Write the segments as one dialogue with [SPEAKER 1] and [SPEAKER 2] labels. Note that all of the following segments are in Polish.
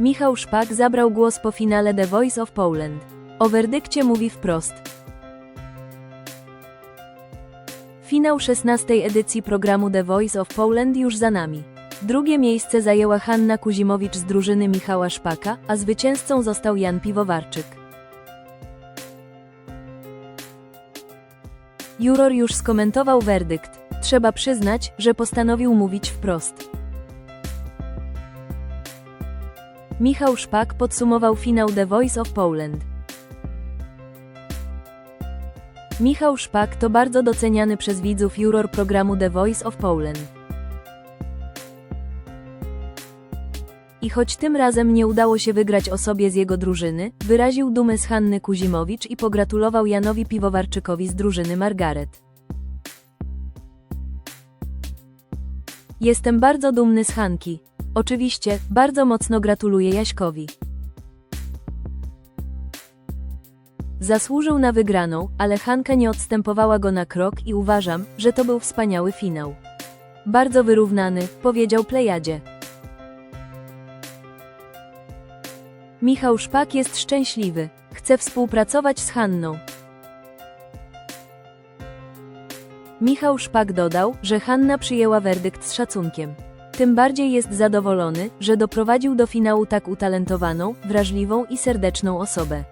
[SPEAKER 1] Michał Szpak zabrał głos po finale The Voice of Poland. O werdykcie mówi wprost. Finał 16 edycji programu The Voice of Poland już za nami. Drugie miejsce zajęła Hanna Kuzimowicz z drużyny Michała Szpaka, a zwycięzcą został Jan Piwowarczyk. Juror już skomentował werdykt. Trzeba przyznać, że postanowił mówić wprost. Michał Szpak podsumował finał The Voice of Poland. Michał Szpak to bardzo doceniany przez widzów juror programu The Voice of Poland. I choć tym razem nie udało się wygrać osobie z jego drużyny, wyraził dumę z Hanny Kuzimowicz i pogratulował Janowi Piwowarczykowi z drużyny Margaret. Jestem bardzo dumny z Hanki. Oczywiście, bardzo mocno gratuluję Jaśkowi. Zasłużył na wygraną, ale Hanka nie odstępowała go na krok i uważam, że to był wspaniały finał. Bardzo wyrównany, powiedział Plejadzie. Michał Szpak jest szczęśliwy. Chce współpracować z Hanną. Michał Szpak dodał, że Hanna przyjęła werdykt z szacunkiem. Tym bardziej jest zadowolony, że doprowadził do finału tak utalentowaną, wrażliwą i serdeczną osobę.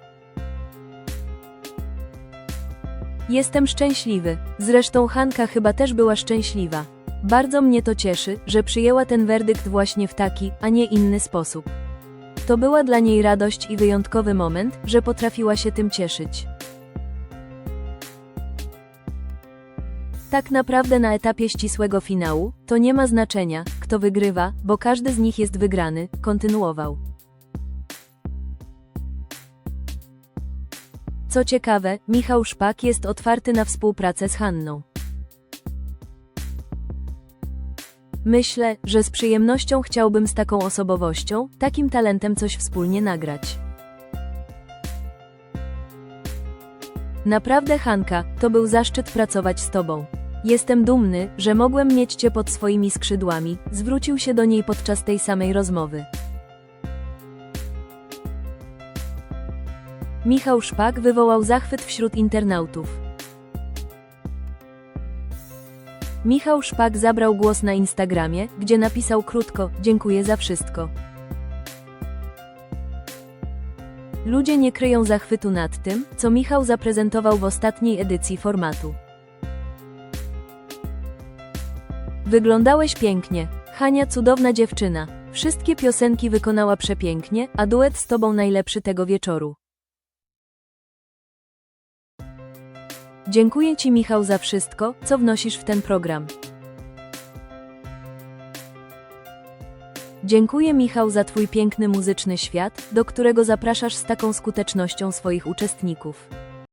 [SPEAKER 1] Jestem szczęśliwy. Zresztą Hanka chyba też była szczęśliwa. Bardzo mnie to cieszy, że przyjęła ten werdykt właśnie w taki, a nie inny sposób. To była dla niej radość i wyjątkowy moment, że potrafiła się tym cieszyć. Tak naprawdę na etapie ścisłego finału to nie ma znaczenia, kto wygrywa, bo każdy z nich jest wygrany, kontynuował. Co ciekawe, Michał Szpak jest otwarty na współpracę z Hanną. Myślę, że z przyjemnością chciałbym z taką osobowością, takim talentem coś wspólnie nagrać. Naprawdę, Hanka, to był zaszczyt pracować z tobą. Jestem dumny, że mogłem mieć cię pod swoimi skrzydłami, zwrócił się do niej podczas tej samej rozmowy. Michał Szpak wywołał zachwyt wśród internautów. Michał Szpak zabrał głos na Instagramie, gdzie napisał krótko: Dziękuję za wszystko. Ludzie nie kryją zachwytu nad tym, co Michał zaprezentował w ostatniej edycji formatu. Wyglądałeś pięknie. Hania cudowna dziewczyna. Wszystkie piosenki wykonała przepięknie, a duet z tobą najlepszy tego wieczoru. Dziękuję Ci Michał za wszystko, co wnosisz w ten program. Dziękuję Michał za Twój piękny muzyczny świat, do którego zapraszasz z taką skutecznością swoich uczestników.